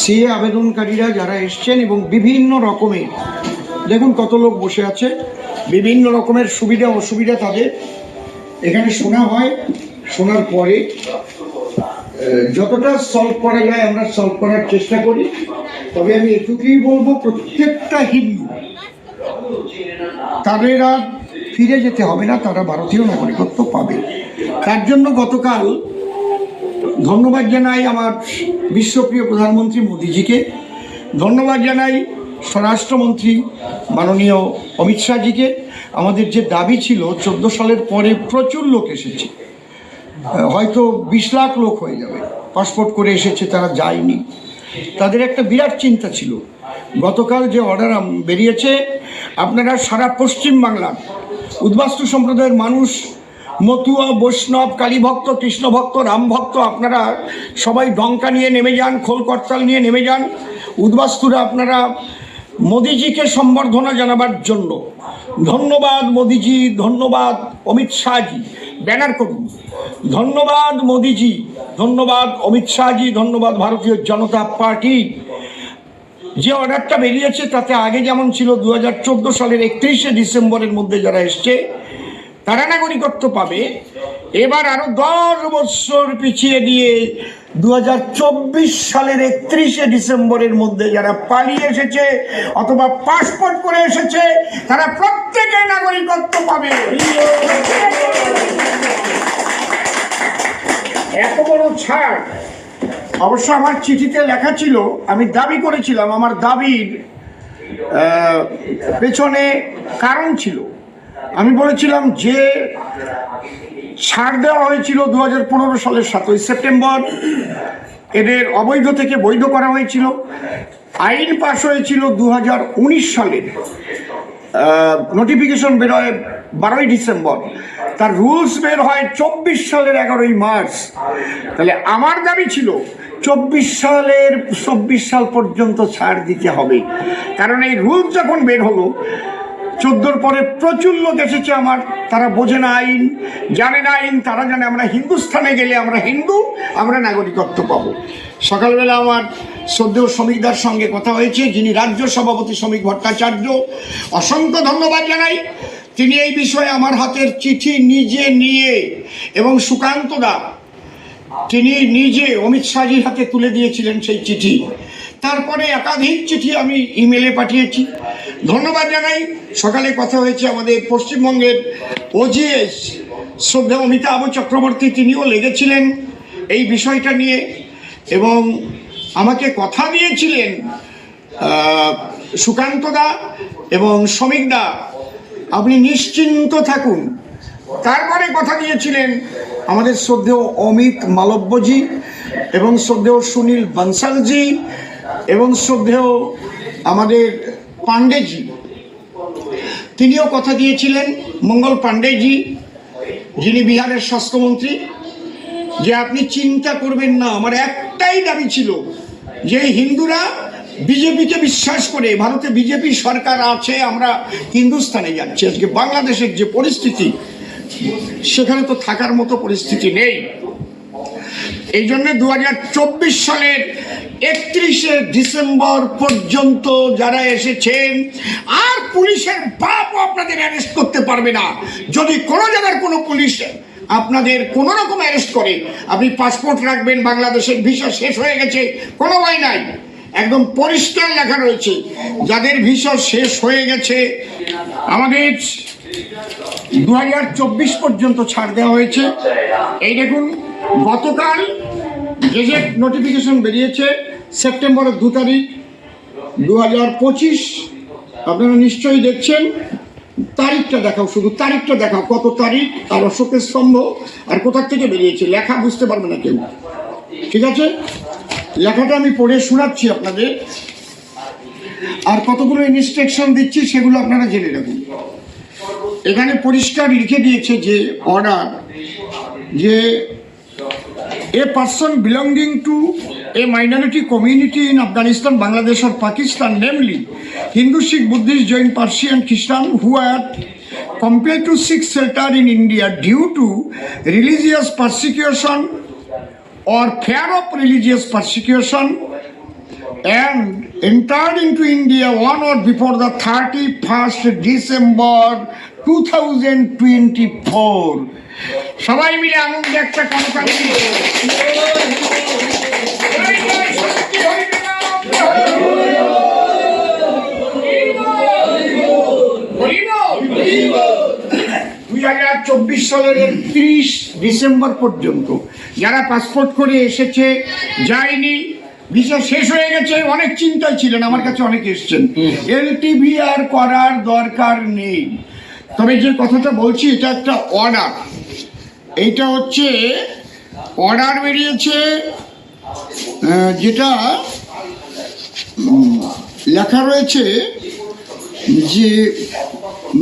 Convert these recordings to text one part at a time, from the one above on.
CA আবেদনকারীরা যারা এসছেন এবং বিভিন্ন রকমের, দেখুন কত লোক বসে আছে, বিভিন্ন রকমের সুবিধা অসুবিধা তাদের। এখানে শোনা হয়, শোনার পরে যতটা সলভ করা যায় আমরা সলভ করার চেষ্টা করি। তবে আমি এটুকুই বলব, প্রত্যেকটা হিন্দু, তাদের আর ফিরে যেতে হবে না, তারা ভারতীয় নাগরিকত্ব পাবে। তার জন্য গতকাল ধন্যবাদ জানাই আমার বিশ্বপ্রিয় প্রধানমন্ত্রী মোদিজিকে। ধন্যবাদ জানাই স্বরাষ্ট্রমন্ত্রী মাননীয় অমিত শাহজিকে। আমাদের যে দাবি ছিল, চোদ্দ সালের পরে প্রচুর লোক এসেছে। হয়তো বিশ লাখ লোক হয়ে যাবে। পাসপোর্ট করে এসেছে, তারা যায়নি। তাদের একটা বিরাট চিন্তা ছিল। গতকাল যে অর্ডার বেরিয়েছে, আপনারা সারা পশ্চিম বাংলার উদ্বাস্তু সম্প্রদায়ের মানুষ মতুয়া, বৈষ্ণব, কালীভক্ত, কৃষ্ণভক্ত, রামভক্ত, আপনারা সবাই ডঙ্কা নিয়ে নেমে যান, খোল করতাল নিয়ে নেমে যান। উদ্বাস্তুরা আপনারা মোদিজিকে সম্বর্ধনা জানাবার জন্য। ধন্যবাদ মোদিজি, ধন্যবাদ অমিত শাহজি, ব্যানার করুন। ধন্যবাদ মোদিজি, ধন্যবাদ অমিত শাহজি, ধন্যবাদ ভারতীয় জনতা পার্টি। যে অর্ডারটা বেরিয়েছে তাতে আগে যেমন ছিল দু হাজার চোদ্দ সালের একত্রিশে ডিসেম্বরের মধ্যে যারা এসছে তারা নাগরিকত্ব পাবে। এবার আরও দশ বছর পিছিয়ে দিয়ে দু হাজার চব্বিশ সালের একত্রিশে ডিসেম্বরের মধ্যে যারা পালিয়ে এসেছে অথবা পাসপোর্ট করে এসেছে, তারা প্রত্যেকে নাগরিকত্ব পাবে। এত বড় ছাড়। অবশ্য আমার চিঠিতে লেখা ছিল, আমি দাবি করেছিলাম, আমার দাবির পেছনে কারণ ছিল। আমি বলেছিলাম যে ছাড় দেওয়া হয়েছিল দু হাজার পনেরো সালের সাতই সেপ্টেম্বর। এদের অবৈধ থেকে বৈধ করা হয়েছিল। আইন পাশ হয়েছিল দু হাজার উনিশ সালের নোটিফিকেশন বেরোয় বারোই ডিসেম্বর। তার রুলস বের হয় চব্বিশ সালের এগারোই মার্চ। তাহলে আমার দাবি ছিল চব্বিশ সালের, চব্বিশ সাল পর্যন্ত ছাড় দিতে হবে। কারণ এই রুলস যখন বের হলো চোদ্দোর পরে প্রচুর লোক এসেছে আমার। তারা বোঝে না আইন, জানে না আইন, তারা জানে আমরা হিন্দুস্থানে গেলে আমরা হিন্দু, আমরা নাগরিকত্ব পাবো। সকালবেলা আমার শ্রদ্ধেয় শ্রমিকদার সঙ্গে কথা হয়েছে, যিনি রাজ্য সভাপতি শ্রমিক ভট্টাচার্য। অসংখ্য ধন্যবাদ জানাই। তিনি এই বিষয়ে আমার হাতের চিঠি নিজে নিয়ে এবং সুকান্ত দা, তিনি নিজে অমিত শাহজির হাতে তুলে দিয়েছিলেন সেই চিঠি। তারপরে একাধিক চিঠি আমি ইমেলে পাঠিয়েছি। ধন্যবাদ জানাই। সকালে কথা হয়েছে আমাদের পশ্চিমবঙ্গের ওজিএস শ্রদ্ধা অমিতাভ চক্রবর্তী, তিনিও লেগেছিলেন এই বিষয়টা নিয়ে এবং আমাকে কথা দিয়েছিলেন সুকান্ত দা এবং শ্রমিক দা। আপনি নিশ্চিন্ত থাকুন। তারপরে কথা দিয়েছিলেন আমাদের শ্রদ্ধেয় অমিত মালব্যজি এবং শ্রদ্ধেয় সুনীল বনসালজি এবং শ্রদ্ধেয় আমাদের পাণ্ডেজি। তিনিও কথা দিয়েছিলেন, মঙ্গল পাণ্ডেজি, যিনি বিহারের স্বাস্থ্যমন্ত্রী, যে আপনি চিন্তা করবেন না, আমার একটাই দাবি ছিল যে হিন্দুরা বিজেপিকে বিশ্বাস করে, ভারতে বিজেপি সরকার আছে, আমরা হিন্দুস্তানে যাচ্ছি। আজকে বাংলাদেশের যে পরিস্থিতি, সেখানে তো থাকার মতো পরিস্থিতি নেই। এই জন্য দু হাজার চব্বিশ সালের একত্রিশে ডিসেম্বর পর্যন্ত যারা এসেছেন, আর পুলিশের বাপও আপনাদের অ্যারেস্ট করতে পারবে না। যদি কোনো জায়গার কোনো পুলিশ আপনাদের কোনো রকম অ্যারেস্ট করে, আপনি পাসপোর্ট রাখবেন, বাংলাদেশের ভিসা শেষ হয়ে গেছে, কোনো ভয় নাই। একদম পরিষ্কার লেখা রয়েছে, যাদের ভিসা শেষ হয়ে গেছে, আমাদের দু হাজার চব্বিশ পর্যন্ত ছাড় দেওয়া হয়েছে। এই দেখুন গতকাল গেজেট নোটিফিকেশন বেরিয়েছে সেপ্টেম্বরের দু তারিখ দু হাজার পঁচিশ। আপনারা নিশ্চয়ই দেখছেন। তারিখটা দেখাও শুধু, তারিখটা দেখাও কত তারিখ আর অশোকের স্তম্ভ, আর কোথার থেকে বেরিয়েছে, লেখা বুঝতে পারবে না কেউ। ঠিক আছে? লেখাটা আমি পড়ে শোনাচ্ছি আপনাদের। আর কতগুলো ইনস্ট্রাকশন দিচ্ছি সেগুলো আপনারা জেনে রাখুন। এখানে পরিষ্কার লিখে দিয়েছে যে অর্ডার যে a person belonging to a minority community in Afghanistan Bangladesh R Pakistan namely Hindu Sikh Buddhist Jain Persian খ্রিস্টান who are compared to seek shelter in India due to religious persecution or fear of religious persecution and entered into India on or before the 31st December 2024. সবাই মিলে আনন্দে একটা conference দুই হাজার চব্বিশ সালের একত্রিশ ডিসেম্বর পর্যন্ত যারা পাসপোর্ট করে এসেছে, যায়নি ভিসা শেষ হয়ে গেছে, অনেক চিন্তায় ছিলেন, আমার কাছে অনেক এসছেন। এলটিভি আর করার দরকার নেই। তবে যে কথাটা বলছি, এটা একটা অর্ডার এইটা হচ্ছে অর্ডার বেরিয়েছে যেটা লেখা রয়েছে যে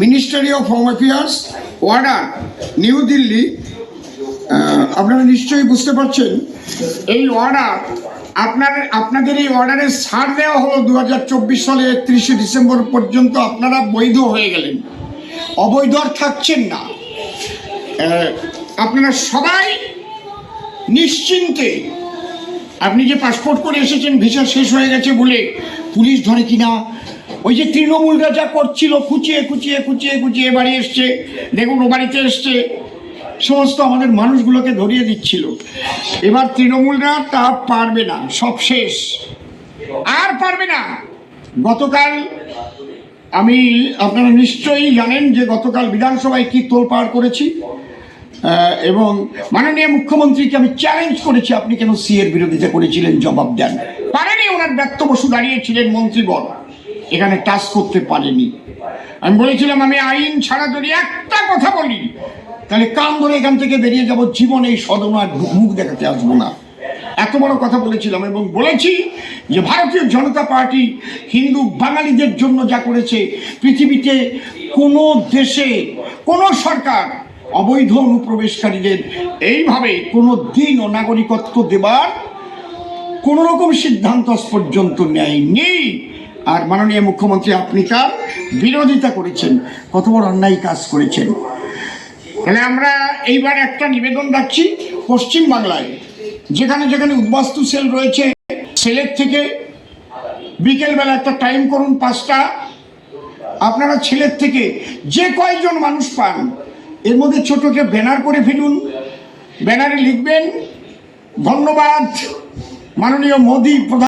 ministry of home affairs order new Delhi. আপনারা নিশ্চয়ই বুঝতে পারছেন, এই অর্ডার আপনার, আপনাদের এই অর্ডারে ছাড় দেওয়া হলো দু হাজার চব্বিশ সালে একত্রিশে ডিসেম্বর পর্যন্ত আপনারা বৈধ হয়ে গেলেন। অবৈধ আর থাকছেন না। আপনারা সবাই নিশ্চিন্তে, আপনি যে পাসপোর্ট করে এসেছেন ভিসা শেষ হয়ে গেছে বলে পুলিশ ধরে কিনা, ওই যে তৃণমূলরা যা করছিল কুচিয়ে কুচিয়ে কুচিয়ে কুচিয়ে বাড়ি এসছে, দেখুন ও বাড়িতে এসছে। সমস্ত আমাদের মানুষগুলোকে ধরিয়ে দিচ্ছিল। এবার তৃণমূলরা তা পারবে না, সব শেষ। আর পারবে না। গতকাল আমি, আপনারা নিশ্চয়ই জানেন যে গতকাল বিধানসভায় কি তোলপাড় করেছি। এবং মাননীয় মুখ্যমন্ত্রীকে আমি চ্যালেঞ্জ করেছি, আপনি কেন সি এর বিরোধিতা করেছিলেন? জবাব দেন। পারেনি ওনার ব্যক্ত বসু দাঁড়িয়েছিলেন মন্ত্রীবর এখানে টাচ করতে পারেনি। আমি বলেছিলাম, আমি আইন ছাড়া যদি একটা কথা বলি তাহলে কান ধরে এখান থেকে বেরিয়ে যাব, জীবনে এই সদনার মুখ দেখাতে আসব না। এত বড় কথা বলেছিলাম এবং বলেছি যে ভারতীয় জনতা পার্টি হিন্দু বাঙালিদের জন্য যা করেছে, পৃথিবীতে কোনো দেশে কোনো সরকার অবৈধ অনুপ্রবেশকারীদের এইভাবে কোনো দিনও নাগরিকত্ব দেবার কোনো রকম সিদ্ধান্ত পর্যন্ত নেয়নি। আর মাননীয় মুখ্যমন্ত্রী আপনি তার বিরোধিতা করেছেন, কত বড় অন্যায় কাজ করেছেন। তাহলে আমরা এইবার একটা নিবেদন রাখছি পশ্চিম বাংলায়। যেখানে যেখানে উদ্বাস্তু সেল রয়েছে, সেলের থেকে বিকেলবেলা একটা টাইম করুন পাঁচটা। আপনারা ছেলের থেকে যে কয়জন মানুষ পান, এর মধ্যে ছোটকে ব্যানার করে ফেলুন। ব্যানারে লিখবেন, ধন্যবাদ। মাননীয় মোদী প্রধান